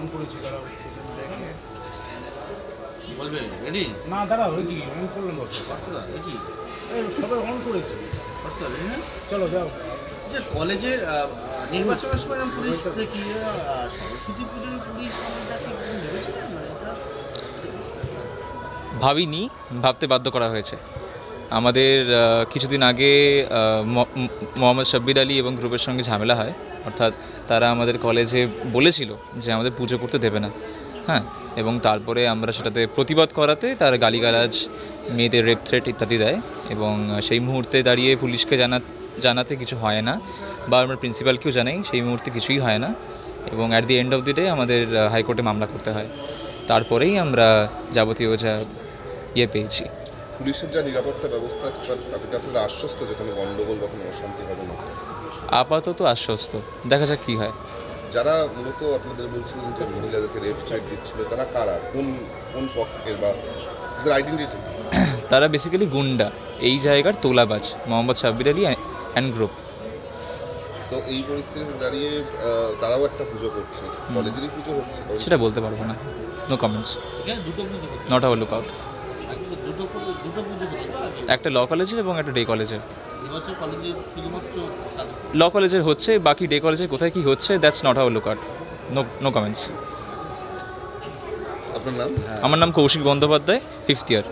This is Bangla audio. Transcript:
অন করেছি দাঁড়াও বলবে রেডি? না দাঁড়াও কি অন করলাম দশ কতটা রেডি সবাই অন করেছি। কতটা রেডি না? চলো যাও। যে কলেজের নির্বাচনের সময় পুলিশ দেখি সরস্বতী পুজোর পুলিশ ভেবেছিলেন? মানে এটা ভাবিনি ভাবতে বাধ্য করা হয়েছে। আমাদের কিছুদিন আগে মোহাম্মদ শাব্বির আলী এবং গ্রুপের সঙ্গে ঝামেলা হয়। অর্থাৎ তারা আমাদের কলেজে বলেছিল যে আমাদের পুজো করতে দেবে না। হ্যাঁ? এবং তারপরে আমরা সেটাতে প্রতিবাদ করাতে তার গালিগালাজ, মেয়েদের রেপ থ্রেট ইত্যাদি দেয় এবং সেই মুহূর্তে দাঁড়িয়ে পুলিশকে জানা, জানাতে কিছু হয় না বা আমরা প্রিন্সিপালকেও জানাই, সেই মুহূর্তে কিছুই হয় না এবং at the end of the day আমাদের হাইকোর্টে মামলা করতে হয়। তারপরেই আমরা যাবতীয় যা ইয়ে পেয়েছি। পুলিশের যা নিরাপত্তা ব্যবস্থা আছে তার তাদেরকে আপনারা আশ্বস্ত যে কোনো গন্ডগোল বা কোনো অশান্তি হবে না? আপাতত আশ্বস্ত। দেখা যাক কী হয়। যারা মূলত আপনাদের বলছিলেন যে মহিলাদেরকে রেপ চাইট দিচ্ছিল তারা কারা? কোন কোন পক্ষের বা তাদের আইডেন্টিটি তারা বেসিক্যালি গুন্ডা। এই জায়গার তোলাবাজ মোহাম্মদ সাব্বির আলী অ্যান্ড গ্রুপ তো এই পরিস্থিতিতে দাঁড়িয়ে তারাও একটা পুজো করছে। কলেজেরই পুজো হচ্ছে। সেটা বলতে পারব না। No comments not our lookout একটা ল কলেজের এবং একটা ডে কলেজের। ল কলেজের হচ্ছে বাকি ডে কলেজে কোথায় কি হচ্ছে that's not our lookout no no comments আপনার নাম? আমার নাম কৌশিক বন্দ্যোপাধ্যায় ফিফথ ইয়ার